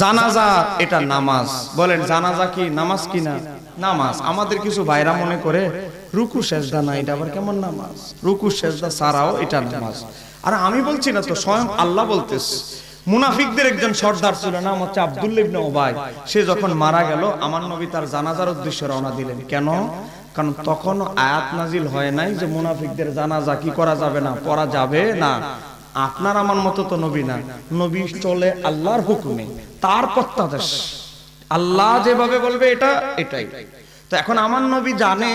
জানাজা, এটা নামাজ। বলেন, জানাজা কি, নামাজ কি না? নামাজ। আমাদের কিছু ভাইরা মনে করে, রুকু, সেজদা না, এটা আবার কেমন নামাজ? রুকু, সেজদা ছাড়াও এটা নামাজ। আর আমি বলছি না তো, স্বয়ং আল্লাহ বলতেছে। মুনাফিকদের একজন সর্দার ছিল, নাম হচ্ছে আব্দুল্লাহ ইবনে ওবাই সে যখন মারা গেল, আমার নবী তার জানাজার উদ্দেশ্যে রওনা দিলেন। কেন? কারণ তখন আয়াত নাজিল হয় নাই যে মুনাফিকদের জানাজা কি করা যাবে না, পড়া যাবে না। আপনার আমার মতো তো নবী না। নবী চলে আল্লাহর হুকুমে তার প্রত্যাদেশ আল্লাহ যেভাবে বলবে এটা, এটাই। তো এখন আমার নবী জানে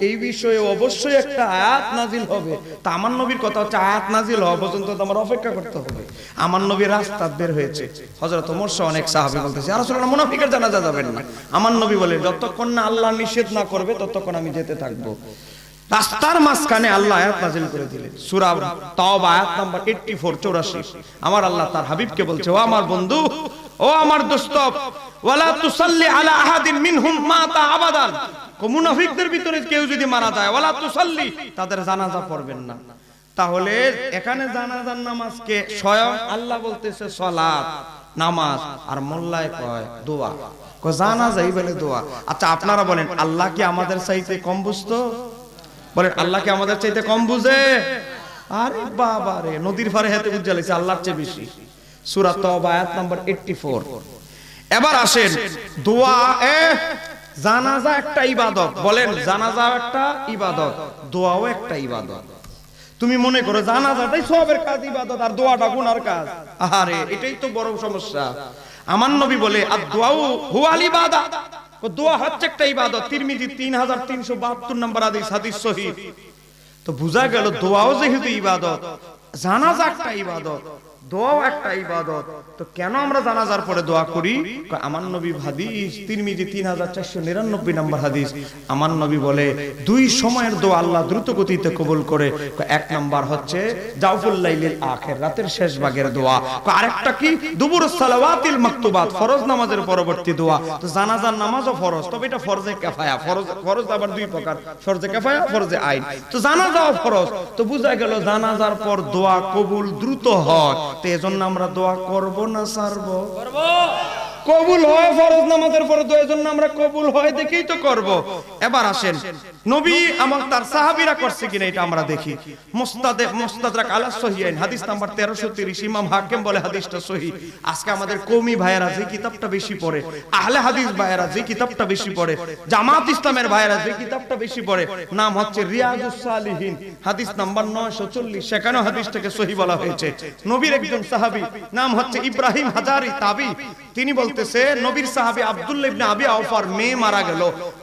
এই বিষয়ে অবশ্যই একটা আয়াত নাজিল হবে। তা আমার নবীর কথা হচ্ছে, আয়াত নাজিল হওয়া পর্যন্ত তো আমার অপেক্ষা করতে হবে। আমার নবী রাস্তা বের হয়েছে। হযরত ওমর সহ অনেক সাহাবী বলতেছে আর রাসূলুল্লাহ, মুনাফিকের জানাজা যাবেন না। আমার নবী বলে, যতক্ষণ না আল্লাহ নিষেধ না করবে, ততক্ষণ আমি যেতে থাকব। রাস্তার মাঝখানে আল্লাহ আয়াত নাজিল করে দিলেন। সূরা তাওবা আয়াত নাম্বার 84 84 আমার আল্লাহ তার হাবিবকে বলছে, ও আমার বন্ধু, ও আমার দোস্ত, ওয়ালা তুসাল্লি আলা আহাদিন মিনহুম মাতা আবাদান। কো মুনাফিকদের ভিতরে কেউ যদি মারা যায়, ওয়ালা তুসাল্লি, তাদের জানাজা পড়বেন না। তাহলে এখানে জানাজার নামাজকে স্বয়ং আল্লাহ বলতেছে সালাত নামাজ, আর মোল্লায় কয়, দোয়া। কো জানাজাই বলে দোয়া। আচ্ছা আপনারা বলেন, আল্লাহ কি আমাদের চাইতে কম বুঝতো? বলেন আল্লাহ কি আমাদের চাইতে কম বুঝে। আরে বাবা রে, নদীর ফারে হাতে বুঝে লাগছে আল্লাহর চেয়ে বেশি। সূরা তওবা, আয়াত নাম্বার 84 এবার আসেন, দোয়া এ জানাজা একটা ইবাদত। বলেন, জানাজা একটা ইবাদত, দোয়াও একটা ইবাদত। তুমি মনে করো জানাজাটাই সবের কাজ, ইবাদত, আর দোয়াটা গুনার কাজ। আরে এটাই তো বড় সমস্যা। আমার নবী বলে আর দোয়াও হুয়াল ইবাদত দোয়া হচ্ছে একটা ইবাদত। তিরমিজি 3372 নম্বর আদি সহিহ তো বোঝা গেল দোয়াও যেহেতু ইবাদত, জানাজা একটা ইবাদত। দোয়াও একটা ইবাদত। তো কেন আমরা জানাজার পরে দোয়া করি? আমার নবী হাদিস, তিরমিজি 3499 নম্বর হাদিস। আমার নবী বলে, দুই সময়ের দোয়া আল্লাহ দ্রুত গতিতে কবুল করে। এক নাম্বার হচ্ছে জাউফুল লাইলিল আখির, রাতের শেষ ভাগের দোয়া। আরেকটা কি? দুবুর সালাওয়াতিল মাকতুবাত, ফরজ নামাজের পরবর্তী দোয়া। তো জানাজার নামাজও ফরজ, তবে এটা ফরজে কাফায়া। ফরজ ফরজ আবার দুই প্রকার, ফরজে কাফায়া, ফরজে আইন। তো জানাজাও ফরজ। তো বুঝা গেল জানাজার পর দোয়া কবুল দ্রুত হয়। তো এজন্য আমরা দোয়া করব না সারব? কবুল হয় ফরজ নামাজের পরে দোয়া জন্য আমরা কবুল হয় দেখেই তো করব। এবার আসেন, নবী আমার তার সাহাবীরা করছে কিনা এটা আমরা দেখি। মুস্তাদে মুস্তাদরাক আলা সহিহাইন, হাদিস নাম্বার 1330 ইমাম হাকিম বলে হাদিসটা সহি। আজকে আমাদের কওমি ভাইয়েরা যে কিতাবটা বেশি পড়ে, আহলে হাদিস ভাইয়েরা যে কিতাবটা বেশি পড়ে, জামাত ইসলামের ভাইয়েরা যে কিতাবটা বেশি পড়ে, নাম হচ্ছে রিয়াজুস সালিহিন, হাদিস নাম্বার 940 সেখানে হাদিসটাকে সহি বলা হয়েছে। নবীর একজন সাহাবী, নাম হচ্ছে ইব্রাহিম হাজারি তাবি। তিনি বলতেছে, নবীর সাহাবী আব্দুল্লাহ ইবনে আবি আওফার মেয়ে মারা গেল।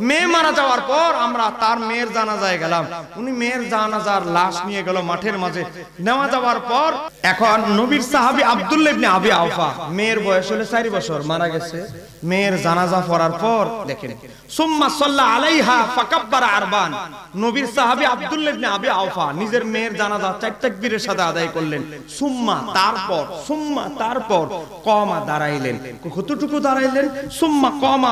মেয়ে মারা যাওয়ার পর আমরা তার মেয়ের জানাজায় গেলাম। উনি মেয়ের জানাজার লাশ নিয়ে গেল মাঠের মাঝে। নেওয়া যাওয়ার পর এখন নবীর সাহাবী আব্দুল্লাহ ইবনে আবি আওফা, মেয়ের বয়স হলো 4 বছর, মারা গেছে। মেয়ের জানাজা পড়ার পর দেখেন, সুম্মা সাল্লা আলাইহা ফাকাব্বারা আরবান। নবীর সাহাবী আব্দুল্লাহ ইবনে আবি আওফা নিজের মেয়ের জানাজা চার তাকবীরের সাথে আদায় করলেন। সুম্মা তারপর সুম্মা তারপর কমা দাঁড়াইলেন। কতটুকু দাঁড়াইলেন, সুম্মা কমা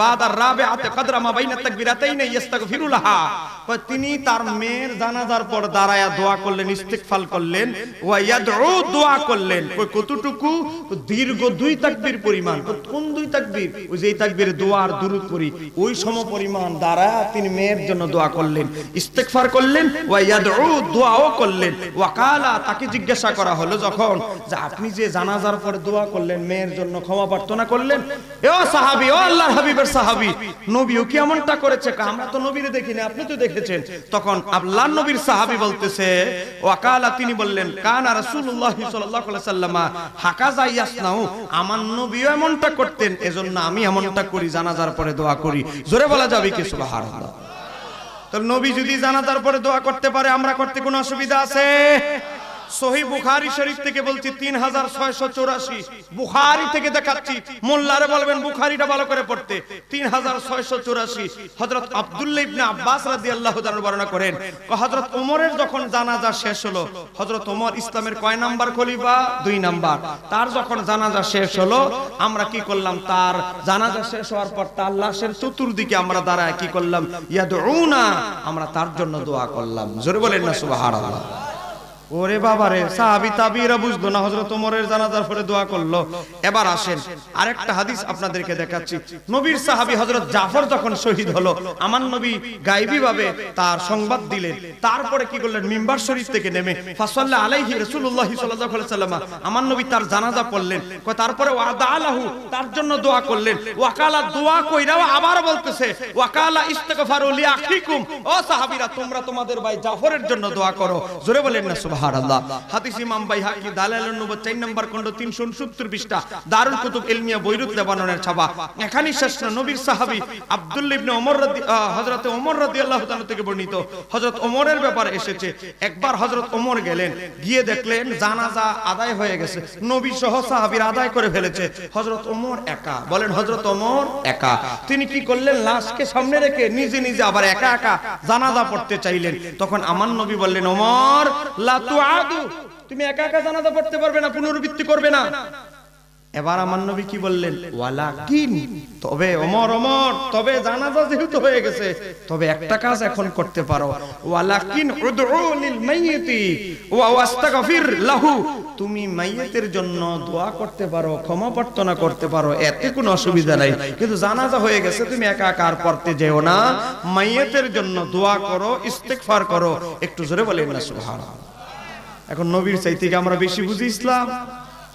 বাদার রাবিআতে কদরা মা বাইনা তাকবীরাতাইন ইস্তাগফিরু লাহা কয়, তিনি তার মেয়ের জানাজার পর দাঁড়ায়া দোয়া করলেন ইস্তিগফার করলেন, ওয়া ইয়াদউ দোয়া করলেন। কতটুকু? দীর্ঘ দুই তাকবীর পরিমাণ। কোন দুই তাকবীর? ওই যে তাকবীরে দোয়া আর করি, ওই দাঁড়ায়া তিনি মেয়ের জন্য দোয়া করলেন, ইস্তিগফার করলেন, ওয়া ইয়াদউ দোয়াও করলেন। ওয়া কালা তাকে জিজ্ঞাসা করা হলো যখন যে, আপনি যে জানাজার পরে দোয়া করলেন, মেয়ের জন্য ক্ষমা প্রার্থনা করলেন, এ ও সাহাবী, ও আল্লাহর হাবিবের সাহাবী, নবীও কি এমনটা করেছে? আমরা তো নবীরে দেখিনি, আপনি তো দেখেছেন। তখন আল্লাহর নবীর সাহাবী বলতেছে, ওয়াকালা, তিনি বললেন, কানা রাসূলুল্লাহ সাল্লাল্লাহু আলাইহি সাল্লামা হাকাজা ইয়াসনাউ, আমার নবীও এমনটা করতেন, এজন্য আমি এমনটা করি, জানাজার পরে দোয়া করি। জোরে বলা যাবে কি, সুবহানাল্লাহ? তো নবী যদি জানাজার পরে দোয়া করতে পারে, আমরা করতে কোনো অসুবিধা আছে? সহি বুখারি শরীফ থেকে বলছি তিন হাজার ছয়শো চৌরাশি। বুখারি থেকে দেখাচ্ছি। মোল্লারে বলবেন বুখারিটা ভালো করে পড়তে। তিন হাজার ছয়শো চৌরাশি। হজরত আব্বাস আল্লাহ বর্ণনা করেন হজরত ওমরের যখন জানাজা শেষ হলো হজরত ওমর ইসলামের কয় নাম্বার খলিফা? দুই নাম্বার। তার যখন জানাজা শেষ হলো, আমরা কি করলাম? তার জানাজা শেষ হওয়ার পর তার লাশের চতুর্দিকে আমরা দাঁড়ায় কি করলাম? আমরা তার জন্য দোয়া করলাম। জোরে বলেন না ওরে বাবা রে সাহাবি তাবিরা বুঝলো না, হযরত ওমরের জানাজার পরে দোয়া করল। এবার আসেন, আরেকটা হাদিস আপনাদেরকে দেখাচ্ছি। নবীর সাহাবী হযরত জাফর যখন শহীদ হলো, আমার নবী গায়বী ভাবে তার সংবাদ দিলেন। তারপরে কি করলেন? মিম্বার শরীফ থেকে নেমে ফাসাল্লা আলাইহি রাসূলুল্লাহ সাল্লাল্লাহু আলাইহি সাল্লাম আমার নবী তার জানাজা পড়লেন। কয়, তারপরে ওয়াদা আলাহু, তার জন্য দোয়া করলেন। ওয়াকালা, দোয়া কইরাও আবার বলতেছে, ওয়াকালা ইস্তিগফারু লিআখিকুম ও সাহাবীরা, তোমরা তোমাদের ভাই জাফরের জন্য দোয়া করো। জোরে বলেন না সুবহানাল্লাহ। হাদিস ইমাম বাইহাকি দালালুন নবুত 4 নম্বর খণ্ড 369 পৃষ্ঠা। দারুল কুতুব ইলমিয়া বৈরুত লেবাননের ছাপা। এখানে শেষ না নবীর সাহাবী আব্দুল্লাহ ইবনে ওমর রাদি ওমর রাদিয়াল্লাহু তাআলা থেকে বর্ণিত। হযরত ওমরের ব্যাপারে এসেছে। একবার হযরত ওমর গেলেন গিয়ে দেখলেন জানাজা আদায় হয়ে গেছে। নবী সহ সাহাবীর আদায় করে ফেলেছে। হযরত ওমর একা। বলেন হযরত ওমর একা। তিনি কি করলেন? লাশকে সামনে রেখে নিজে নিজে আবার একা একা জানাজা পড়তে চাইলেন। তখন আমার নবী বললেন ওমর লা তুমি একা একা জানাজা পড়তে পারবে না করবে না। এবার আমার নবী কি বললেন? তবে ওমর ওমর, তবে জানাজা যেহেতু হয়ে গেছে, তবে একটা কাজ এখন করতে পারো। উদউ লিল মাইয়িতি ওয়া ওয়াস্তাগফির লাহু। তুমি মাইয়িতের জন্য দোয়া করতে পারো, ক্ষমা প্রার্থনা করতে পারো, এতে কোনো অসুবিধা নাই। কিন্তু জানাজা হয়ে গেছে, তুমি একা আর পড়তে যেও না। মাইয়িতের জন্য দোয়া করো, ইস্তেগফার করো। একটু জোরে বলেন না, সুবহানাল্লাহ। এখন নবীর চাইতে কি আমরা বেশি বুঝি ইসলাম?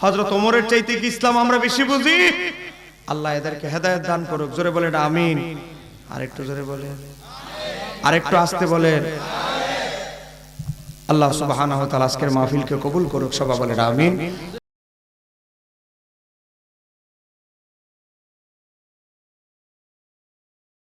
হজরত ওমরের চাইতে কি ইসলাম আমরা বেশি বুঝি? আল্লাহ এদেরকে হেদায়ত দান করুক, জোরে বলেন আমিন। আর একটু জোরে বলেন। আরেকটু আসতে বলেন। আল্লাহ তাআলা আজকের মাহফিলকে কবুল করুক, সবাই বলেন আমিন।